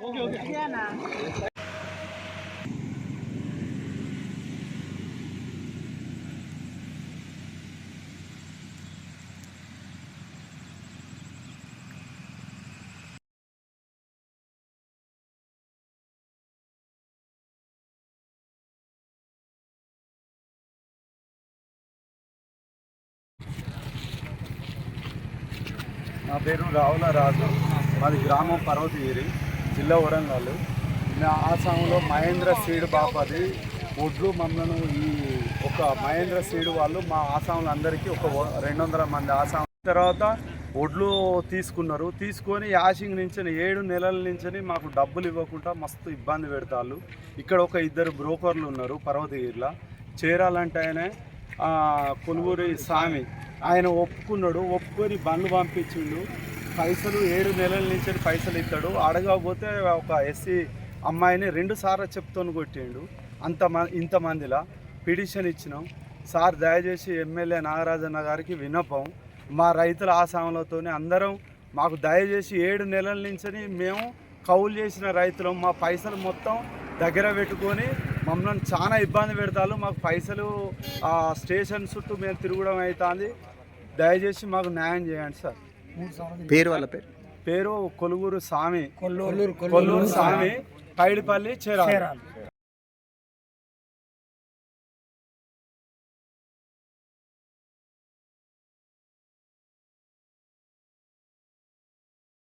నా పేరు రావుల రాజు. మాది గ్రామం పర్వతగిరి. జిల్లా వరంగల్. ఆసాంలో మహేంద్ర సీడ్ బాపది ఒడ్లు మమ్మల్ని ఈ ఒక మహేంద్ర సీడ్ వాళ్ళు మా ఆసాంలో అందరికీ ఒక రెండు వందల మంది ఆసాం తర్వాత ఒడ్లు తీసుకున్నారు. తీసుకొని యాసింగ్ నుంచి ఏడు నెలల నుంచి మాకు డబ్బులు ఇవ్వకుండా మస్తు ఇబ్బంది పెడతారు ఇక్కడ ఒక ఇద్దరు బ్రోకర్లు ఉన్నారు పర్వతగిరిలో. చేరాలంటే ఆయన కొలువూరి స్వామి. ఆయన ఒప్పుకున్నాడు. ఒప్పుకొని బండ్లు పంపించిండు. పైసలు ఏడు నెలల నుంచి పైసలు ఇస్తాడు. అడగకపోతే ఒక ఎస్సీ అమ్మాయిని రెండు సార్లు చెప్తోని కొట్టిండు. అంత ఇంతమందిలా పిటిషన్ ఇచ్చినాం. సార్ దయచేసి ఎమ్మెల్యే నాగరాజన్న గారికి వినపం మా రైతుల ఆసాములతోనే అందరం మాకు దయచేసి ఏడు నెలల నుంచి మేము కౌలు చేసిన రైతులు. మా పైసలు మొత్తం దగ్గర పెట్టుకొని మమ్మల్ని చాలా ఇబ్బంది పెడతారు మాకు పైసలు ఆ స్టేషన్ చుట్టూ మేము తిరగడం అవుతుంది దయచేసి మాకు న్యాయం చేయండి సార్. పేరు వాళ్ళ పేరు? పేరు కొలుగురు స్వామి. కొల్లూరు స్వామి పైడిపల్లి చేరాలి.